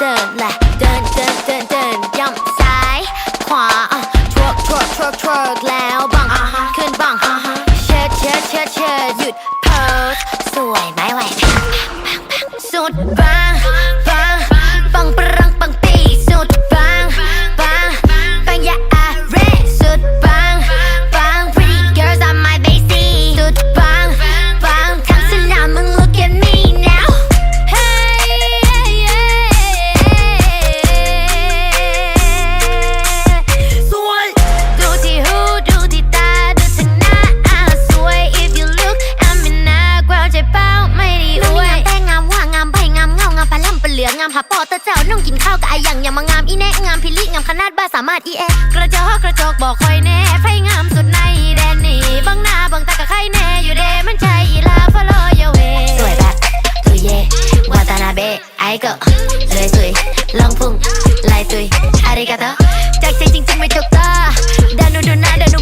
เดินแหละเดินเดินเดินเดินย่ำซ้ายขวาทวกทวกทวกทวกแล้วบังขึ้นบังเชิดเชิดเชิดเชิดหยุดโพสสวยไหมไหวสุดบัง เหลืองงามหาปอตะเจ้าน้องกินข้าวกับไอหยังอย่ามางามอีแน่งามพิลิงามขนาดบ้าสามารถอีแอกระจอกกระจอกบอกคอยแน่ไฟงามสุดในแดนนี่บังหน้าบังตากับใครแน่อยู่เดมันใช่อีลาฟอลโยเวสวยแบบตุยเย่วาตานาเบะไอเกะเลยสุยลองพุ่งลายตุยอาริกาโตจากใจจริงๆไม่ถูกตาดานูดูนาดานู